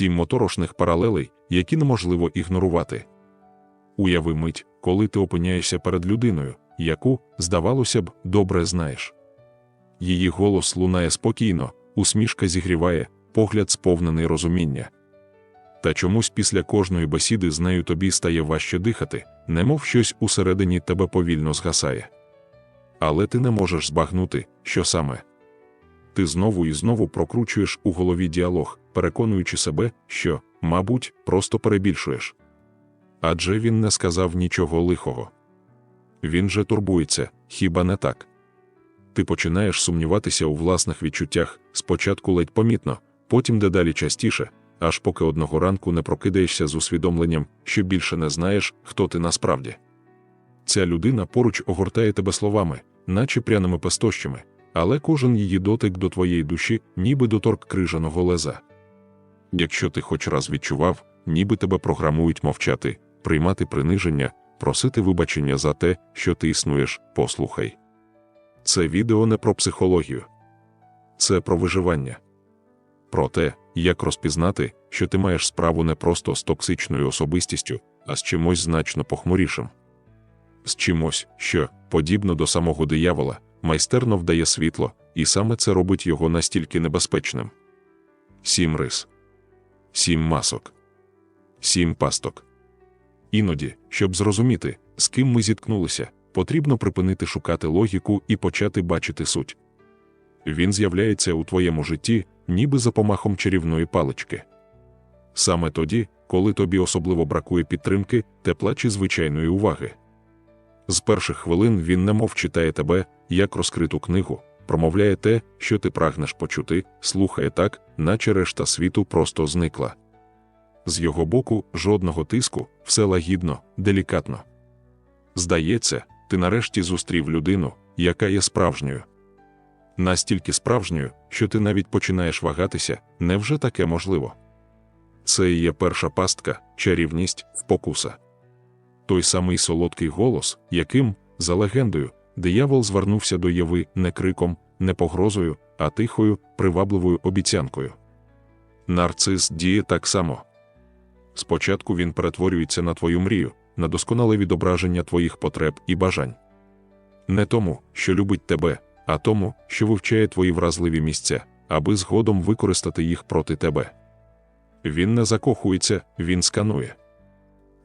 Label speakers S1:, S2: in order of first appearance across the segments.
S1: сім моторошних паралелей, які неможливо ігнорувати. Уяви мить, коли ти опиняєшся перед людиною, яку, здавалося б, добре знаєш. Її голос лунає спокійно, усмішка зігріває, погляд сповнений розуміння. Та чомусь після кожної бесіди з нею тобі стає важче дихати, немов щось усередині тебе повільно згасає. Але ти не можеш збагнути, що саме. Ти знову і знову прокручуєш у голові діалог, переконуючи себе, що, мабуть, просто перебільшуєш. Адже він не сказав нічого лихого. Він же турбується, хіба не так? Ти починаєш сумніватися у власних відчуттях, спочатку ледь помітно, потім дедалі частіше, аж поки одного ранку не прокидаєшся з усвідомленням, що більше не знаєш, хто ти насправді. Ця людина поруч огортає тебе словами, наче пряними пестощами, але кожен її дотик до твоєї душі, ніби доторк крижаного леза. Якщо ти хоч раз відчував, ніби тебе програмують мовчати, приймати приниження, просити вибачення за те, що ти існуєш, послухай. Це відео не про психологію, це про виживання, про те, як розпізнати, що ти маєш справу не просто з токсичною особистістю, а з чимось значно похмурішим. З чимось, що, подібно до самого диявола, майстерно вдає світло, і саме це робить його настільки небезпечним. Сім рис, сім масок, сім пасток. Іноді, щоб зрозуміти, з ким ми зіткнулися, потрібно припинити шукати логіку і почати бачити суть. Він з'являється у твоєму житті, ніби за помахом чарівної палички. Саме тоді, коли тобі особливо бракує підтримки, тепла чи звичайної уваги. З перших хвилин він немов читає тебе, як розкриту книгу, промовляє те, що ти прагнеш почути, слухає так, наче решта світу просто зникла. З його боку жодного тиску, все лагідно, делікатно. Здається, ти нарешті зустрів людину, яка є справжньою. Настільки справжньою, що ти навіть починаєш вагатися, невже таке можливо? Це і є перша пастка, чарівність, спокуса. Той самий солодкий голос, яким, за легендою, диявол звернувся до Єви не криком, не погрозою, а тихою, привабливою обіцянкою. Нарцис діє так само. Спочатку він перетворюється на твою мрію, на досконале відображення твоїх потреб і бажань. Не тому, що любить тебе, а тому, що вивчає твої вразливі місця, аби згодом використати їх проти тебе. Він не закохується, він сканує.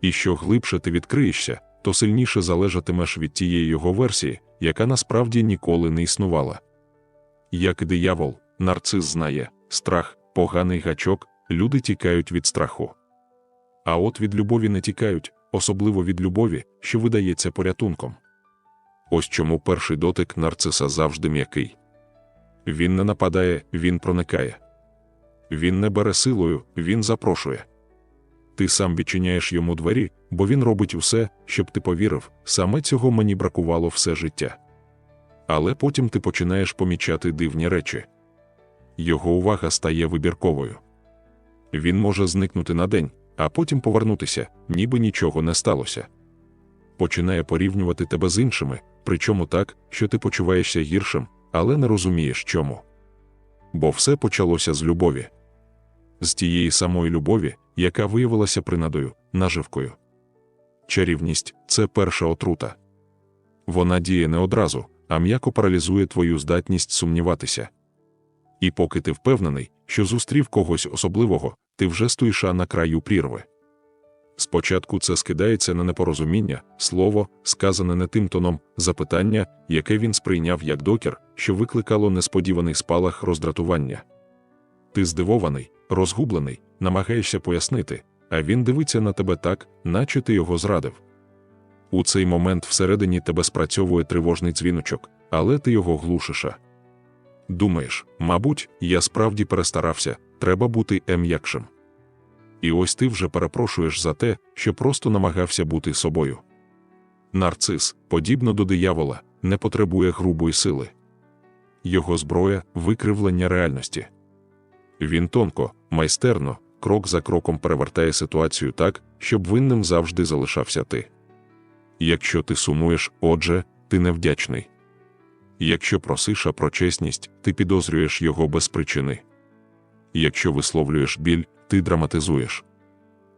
S1: І що глибше ти відкриєшся, то сильніше залежатимеш від тієї його версії, яка насправді ніколи не існувала. Як і диявол, нарцис знає, страх, поганий гачок, люди тікають від страху. А от від любові не тікають, особливо від любові, що видається порятунком. Ось чому перший дотик нарциса завжди м'який. Він не нападає, він проникає. Він не бере силою, він запрошує. Ти сам відчиняєш йому двері, бо він робить усе, щоб ти повірив, саме цього мені бракувало все життя. Але потім ти починаєш помічати дивні речі. Його увага стає вибірковою. Він може зникнути на день, а потім повернутися, ніби нічого не сталося. Починає порівнювати тебе з іншими, причому так, що ти почуваєшся гіршим, але не розумієш чому. Бо все почалося з любові, з тієї самої любові, яка виявилася принадою, наживкою. Чарівність це перша отрута. Вона діє не одразу, а м'яко паралізує твою здатність сумніватися. І поки ти впевнений, що зустрів когось особливого, ти вже стоїш на краю прірви. Спочатку це скидається на непорозуміння, слово, сказане не тим тоном, запитання, яке він сприйняв як докір, що викликало несподіваний спалах роздратування. Ти здивований, розгублений, намагаєшся пояснити, а він дивиться на тебе так, наче ти його зрадив. У цей момент всередині тебе спрацьовує тривожний дзвіночок, але ти його глушиш. Думаєш, мабуть, я справді перестарався, треба бути ем'якшим. І ось ти вже перепрошуєш за те, що просто намагався бути собою. Нарцис, подібно до диявола, не потребує грубої сили. Його зброя викривлення реальності. Він тонко, майстерно, крок за кроком перевертає ситуацію так, щоб винним завжди залишався ти. Якщо ти сумуєш, отже, ти невдячний. Якщо просиш про чесність, ти підозрюєш його без причини. Якщо висловлюєш біль, ти драматизуєш.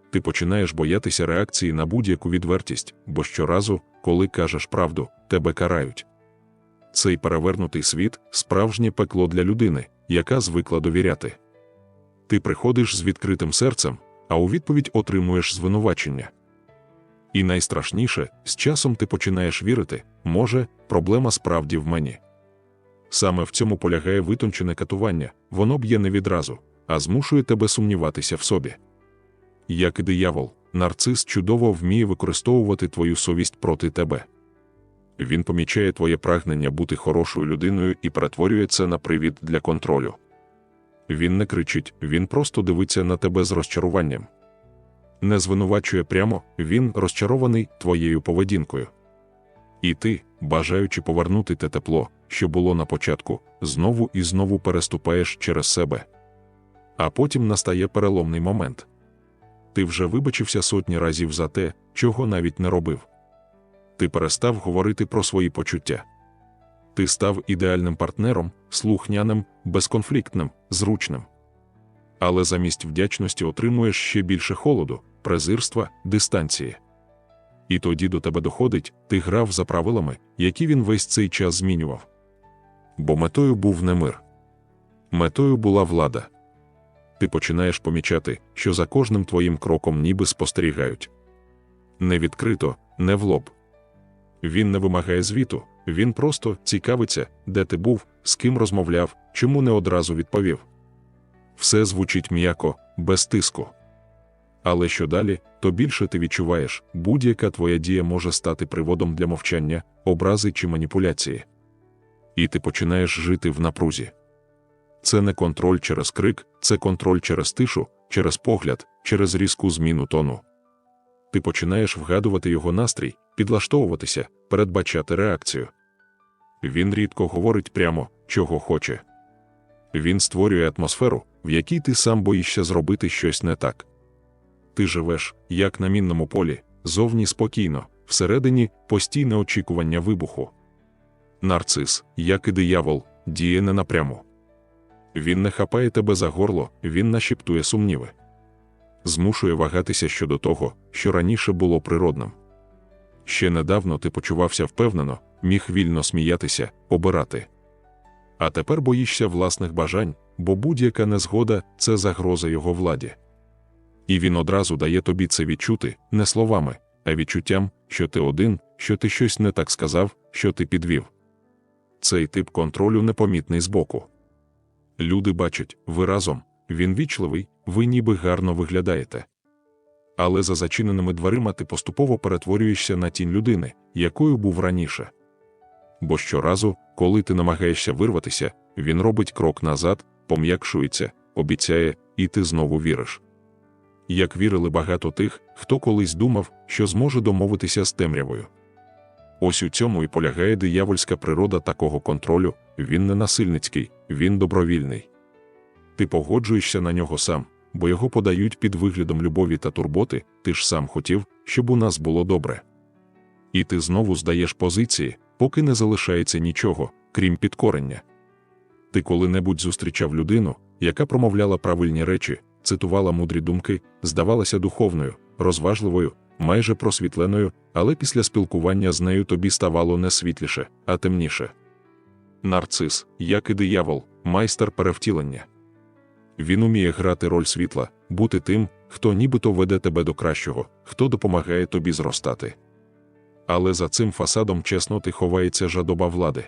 S1: Ти починаєш боятися реакції на будь-яку відвертість, бо щоразу, коли кажеш правду, тебе карають. Цей перевернутий світ справжнє пекло для людини, яка звикла довіряти. Ти приходиш з відкритим серцем, а у відповідь отримуєш звинувачення. І найстрашніше, з часом ти починаєш вірити, може, проблема справді в мені. Саме в цьому полягає витончене катування, воно б'є не відразу, а змушує тебе сумніватися в собі. Як і диявол, нарцис чудово вміє використовувати твою совість проти тебе. Він помічає твоє прагнення бути хорошою людиною і перетворює це на привід для контролю. Він не кричить, він просто дивиться на тебе з розчаруванням. Не звинувачує прямо, він розчарований твоєю поведінкою. І ти, бажаючи повернути те тепло, що було на початку, знову і знову переступаєш через себе. А потім настає переломний момент. Ти вже вибачився сотні разів за те, чого навіть не робив. Ти перестав говорити про свої почуття. Ти став ідеальним партнером, слухняним, безконфліктним, зручним. Але замість вдячності отримуєш ще більше холоду, презирства, дистанції. І тоді до тебе доходить, ти грав за правилами, які він весь цей час змінював. Бо метою був не мир. Метою була влада. Ти починаєш помічати, що за кожним твоїм кроком ніби спостерігають. Не відкрито, не в лоб. Він не вимагає звіту, він просто цікавиться, де ти був, з ким розмовляв, чому не одразу відповів. Все звучить м'яко, без тиску. Але що далі, то більше ти відчуваєш, будь-яка твоя дія може стати приводом для мовчання, образи чи маніпуляції. І ти починаєш жити в напрузі. Це не контроль через крик, це контроль через тишу, через погляд, через різку зміну тону. Ти починаєш вгадувати його настрій, підлаштовуватися, передбачати реакцію. Він рідко говорить прямо, чого хоче. Він створює атмосферу, в якій ти сам боїшся зробити щось не так. Ти живеш, як на мінному полі, зовні спокійно, всередині постійне очікування вибуху. Нарцис, як і диявол, діє не напряму. Він не хапає тебе за горло, він нашіптує сумніви, змушує вагатися щодо того, що раніше було природним. Ще недавно ти почувався впевнено, міг вільно сміятися, обирати. А тепер боїшся власних бажань, бо будь-яка незгода це загроза його владі. І він одразу дає тобі це відчути не словами, а відчуттям, що ти один, що ти щось не так сказав, що ти підвів. Цей тип контролю непомітний збоку. Люди бачать, ви разом, він вічливий, ви ніби гарно виглядаєте. Але за зачиненими дверима ти поступово перетворюєшся на тінь людини, якою був раніше. Бо щоразу, коли ти намагаєшся вирватися, він робить крок назад, пом'якшується, обіцяє, і ти знову віриш. Як вірили багато тих, хто колись думав, що зможе домовитися з темрявою. Ось у цьому і полягає диявольська природа такого контролю, він не насильницький, він добровільний. Ти погоджуєшся на нього сам, бо його подають під виглядом любові та турботи, ти ж сам хотів, щоб у нас було добре. І ти знову здаєш позиції, поки не залишається нічого, крім підкорення. Ти коли-небудь зустрічав людину, яка промовляла правильні речі, цитувала мудрі думки, здавалася духовною, розважливою, майже просвітленою, але після спілкування з нею тобі ставало не світліше, а темніше. Нарцис, як і диявол, майстер перевтілення. Він уміє грати роль світла, бути тим, хто нібито веде тебе до кращого, хто допомагає тобі зростати. Але за цим фасадом чесноти ховається жадоба влади.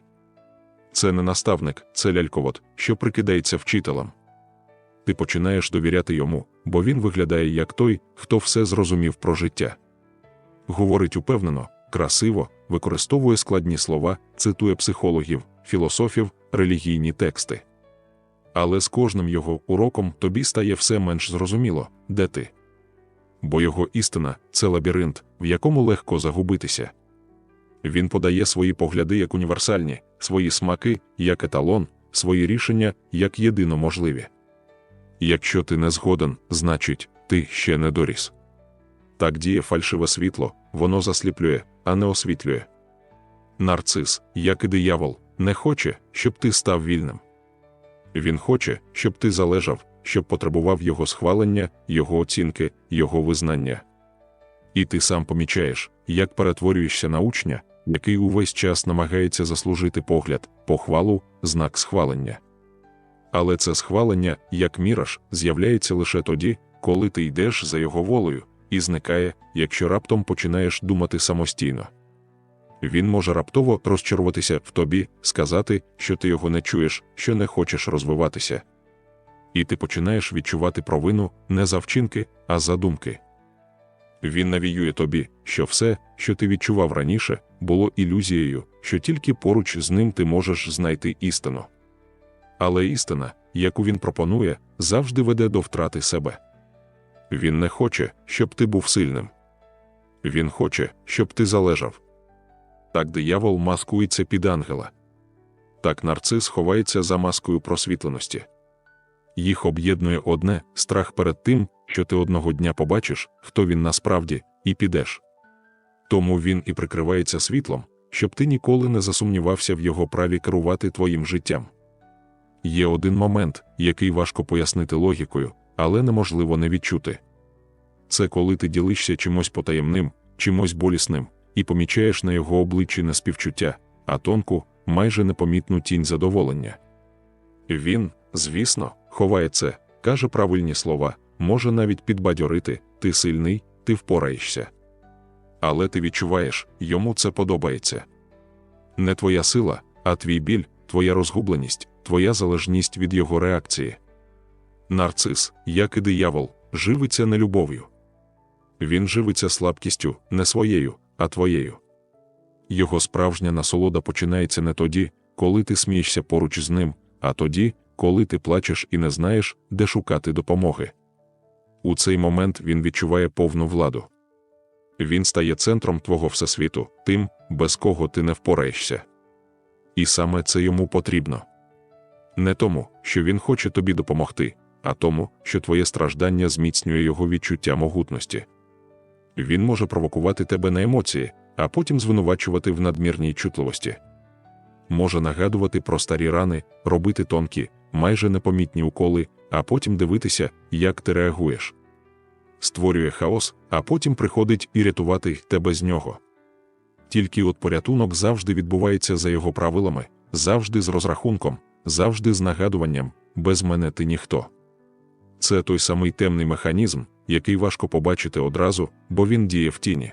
S1: Це не наставник, це ляльковод, що прикидається вчителем. Ти починаєш довіряти йому, бо він виглядає як той, хто все зрозумів про життя. Говорить упевнено, красиво, використовує складні слова, цитує психологів, філософів, релігійні тексти. Але з кожним його уроком тобі стає все менш зрозуміло, де ти. Бо його істина це лабіринт, в якому легко загубитися. Він подає свої погляди як універсальні, свої смаки як еталон, свої рішення як єдино можливі. Якщо ти не згоден, значить, ти ще не доріс. Так діє фальшиве світло, воно засліплює, а не освітлює. Нарцис, як і диявол, не хоче, щоб ти став вільним. Він хоче, щоб ти залежав, щоб потребував його схвалення, його оцінки, його визнання. І ти сам помічаєш, як перетворюєшся на учня, який увесь час намагається заслужити погляд, похвалу, знак схвалення. Але це схвалення, як міраж, з'являється лише тоді, коли ти йдеш за його волею, і зникає, якщо раптом починаєш думати самостійно. Він може раптово розчаруватися в тобі, сказати, що ти його не чуєш, що не хочеш розвиватися. І ти починаєш відчувати провину не за вчинки, а за думки. Він навіює тобі, що все, що ти відчував раніше, було ілюзією, що тільки поруч з ним ти можеш знайти істину. Але істина, яку він пропонує, завжди веде до втрати себе. Він не хоче, щоб ти був сильним. Він хоче, щоб ти залежав. Так диявол маскується під ангела. Так нарцис ховається за маскою просвітленості. Їх об'єднує одне страх перед тим, що ти одного дня побачиш, хто він насправді, і підеш. Тому він і прикривається світлом, щоб ти ніколи не засумнівався в його праві керувати твоїм життям. Є один момент, який важко пояснити логікою, але неможливо не відчути. Це коли ти ділишся чимось потаємним, чимось болісним, і помічаєш на його обличчі не співчуття, а тонку, майже непомітну тінь задоволення. Він, звісно, ховає це, каже правильні слова, може навіть підбадьорити ти сильний, ти впораєшся. Але ти відчуваєш, йому це подобається. Не твоя сила, а твій біль, твоя розгубленість, твоя залежність від його реакції. Нарцис, як і диявол, живиться не любов'ю. Він живиться слабкістю, не своєю, а твоєю. Його справжня насолода починається не тоді, коли ти смієшся поруч з ним, а тоді, коли ти плачеш і не знаєш, де шукати допомоги. У цей момент він відчуває повну владу. Він стає центром твого всесвіту, тим, без кого ти не впораєшся. І саме це йому потрібно. Не тому, що він хоче тобі допомогти, а тому, що твоє страждання зміцнює його відчуття могутності. Він може провокувати тебе на емоції, а потім звинувачувати в надмірній чутливості. Може нагадувати про старі рани, робити тонкі, майже непомітні уколи, а потім дивитися, як ти реагуєш. Створює хаос, а потім приходить і рятувати тебе з нього. Тільки от порятунок завжди відбувається за його правилами, завжди з розрахунком, завжди з нагадуванням без мене ти ніхто. Це той самий темний механізм, який важко побачити одразу, бо він діє в тіні.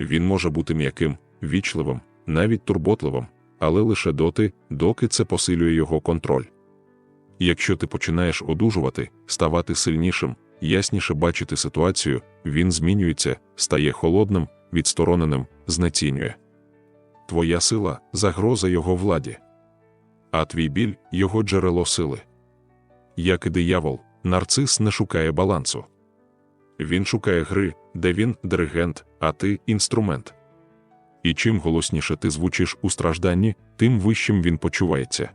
S1: Він може бути м'яким, вічливим, навіть турботливим, але лише доти, доки це посилює його контроль. Якщо ти починаєш одужувати, ставати сильнішим, ясніше бачити ситуацію, він змінюється, стає холодним, відстороненим, знецінює. Твоя сила загроза його владі, а твій біль його джерело сили. Як і диявол, нарцис не шукає балансу. Він шукає гри, де він диригент, а ти інструмент. І чим голосніше ти звучиш у стражданні, тим вищим він почувається.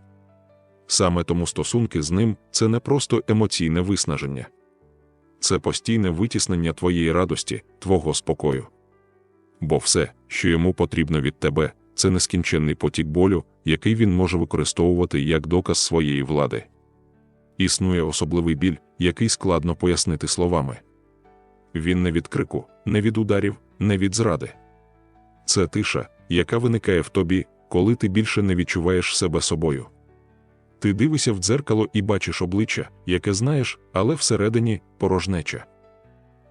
S1: Саме тому стосунки з ним це не просто емоційне виснаження, це постійне витіснення твоєї радості, твого спокою. Бо все, що йому потрібно від тебе, це нескінченний потік болю, який він може використовувати як доказ своєї влади. Існує особливий біль, який складно пояснити словами. Він не від крику, не від ударів, не від зради. Це тиша, яка виникає в тобі, коли ти більше не відчуваєш себе собою. Ти дивишся в дзеркало і бачиш обличчя, яке знаєш, але всередині порожнеча.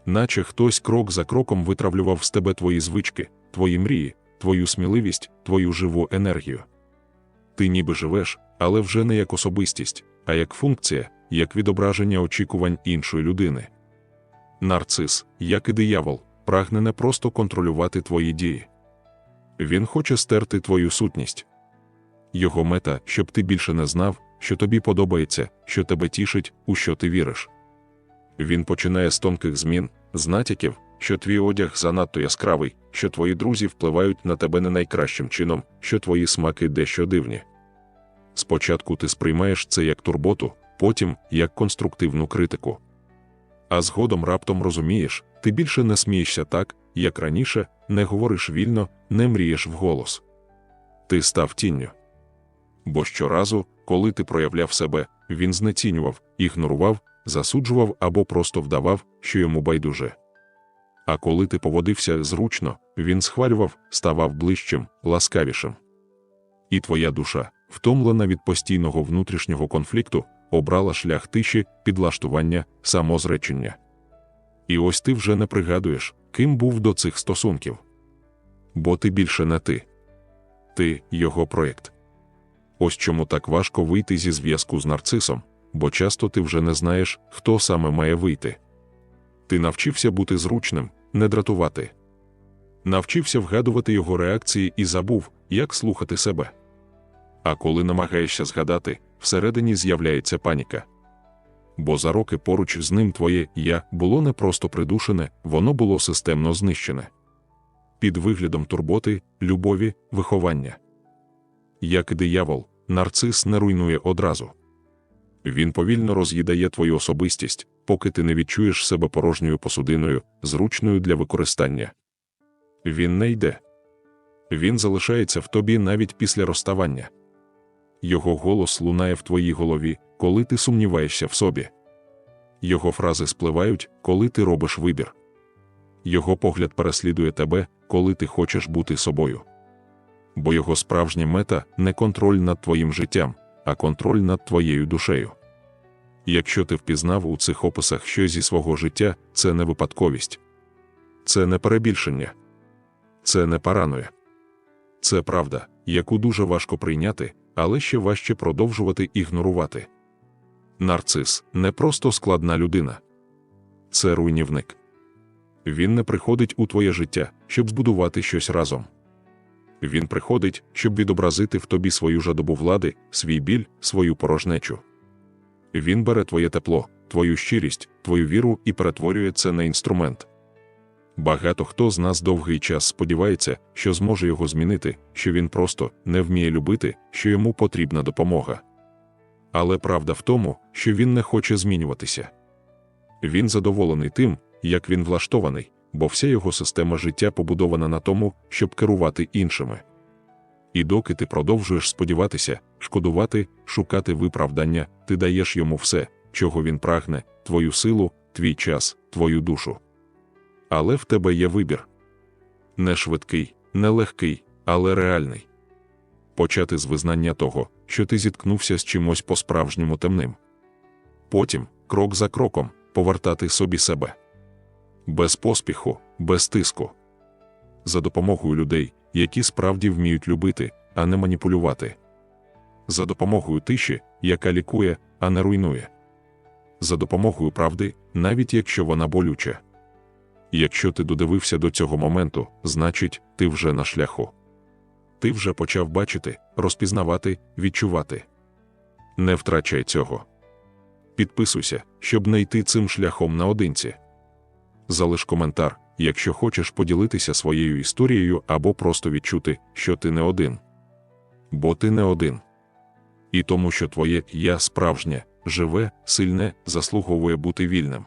S1: Наче хтось крок за кроком витравлював з тебе твої звички, твої мрії, твою сміливість, твою живу енергію. Ти ніби живеш, але вже не як особистість, а як функція, як відображення очікувань іншої людини. Нарцис, як і диявол, прагне не просто контролювати твої дії. Він хоче стерти твою сутність. Його мета, щоб ти більше не знав, що тобі подобається, що тебе тішить, у що ти віриш. Він починає з тонких змін, з натяків, що твій одяг занадто яскравий, що твої друзі впливають на тебе не найкращим чином, що твої смаки дещо дивні. Спочатку ти сприймаєш це як турботу, потім як конструктивну критику. А згодом раптом розумієш, ти більше не смієшся так, як раніше, не говориш вільно, не мрієш вголос. Ти став тінню. Бо щоразу, коли ти проявляв себе, він знецінював, ігнорував, засуджував або просто вдавав, що йому байдуже. А коли ти поводився зручно, він схвалював, ставав ближчим, ласкавішим. І твоя душа, втомлена від постійного внутрішнього конфлікту, обрала шлях тиші, підлаштування, самозречення. І ось ти вже не пригадуєш, ким був до цих стосунків. Бо ти більше не ти. Ти його проєкт. Ось чому так важко вийти зі зв'язку з нарцисом, бо часто ти вже не знаєш, хто саме має вийти. Ти навчився бути зручним, не дратувати. Навчився вгадувати його реакції і забув, як слухати себе. А коли намагаєшся згадати, всередині з'являється паніка. Бо за роки поруч з ним твоє я було не просто придушене, воно було системно знищене. Під виглядом турботи, любові, виховання. Як диявол, нарцис не руйнує одразу. Він повільно роз'їдає твою особистість, поки ти не відчуєш себе порожньою посудиною, зручною для використання. Він не йде. Він залишається в тобі навіть після розставання. Його голос лунає в твоїй голові, коли ти сумніваєшся в собі. Його фрази спливають, коли ти робиш вибір. Його погляд переслідує тебе, коли ти хочеш бути собою. Бо його справжня мета не контроль над твоїм життям, а контроль над твоєю душею. Якщо ти впізнав у цих описах щось зі свого життя, це не випадковість, це не перебільшення, це не параноя. Це правда, яку дуже важко прийняти, але ще важче продовжувати ігнорувати. Нарцис не просто складна людина, це руйнівник. Він не приходить у твоє життя, щоб збудувати щось разом. Він приходить, щоб відобразити в тобі свою жадобу влади, свій біль, свою порожнечу. Він бере твоє тепло, твою щирість, твою віру і перетворює це на інструмент. Багато хто з нас довгий час сподівається, що зможе його змінити, що він просто не вміє любити, що йому потрібна допомога. Але правда в тому, що він не хоче змінюватися. Він задоволений тим, як він влаштований, бо вся його система життя побудована на тому, щоб керувати іншими. І доки ти продовжуєш сподіватися, шкодувати, шукати виправдання, ти даєш йому все, чого він прагне, твою силу, твій час, твою душу. Але в тебе є вибір не швидкий, не легкий, але реальний. Почати з визнання того, що ти зіткнувся з чимось по-справжньому темним. Потім, крок за кроком, повертати собі себе без поспіху, без тиску, за допомогою людей, які справді вміють любити, а не маніпулювати, за допомогою тиші, яка лікує, а не руйнує, за допомогою правди, навіть якщо вона болюча. Якщо ти додивився до цього моменту, значить, ти вже на шляху. Ти вже почав бачити, розпізнавати, відчувати. Не втрачай цього. Підписуйся, щоб не йти цим шляхом наодинці. Залиш коментар, якщо хочеш поділитися своєю історією або просто відчути, що ти не один. Бо ти не один. І тому, що твоє я справжнє, живе, сильне, заслуговує бути вільним.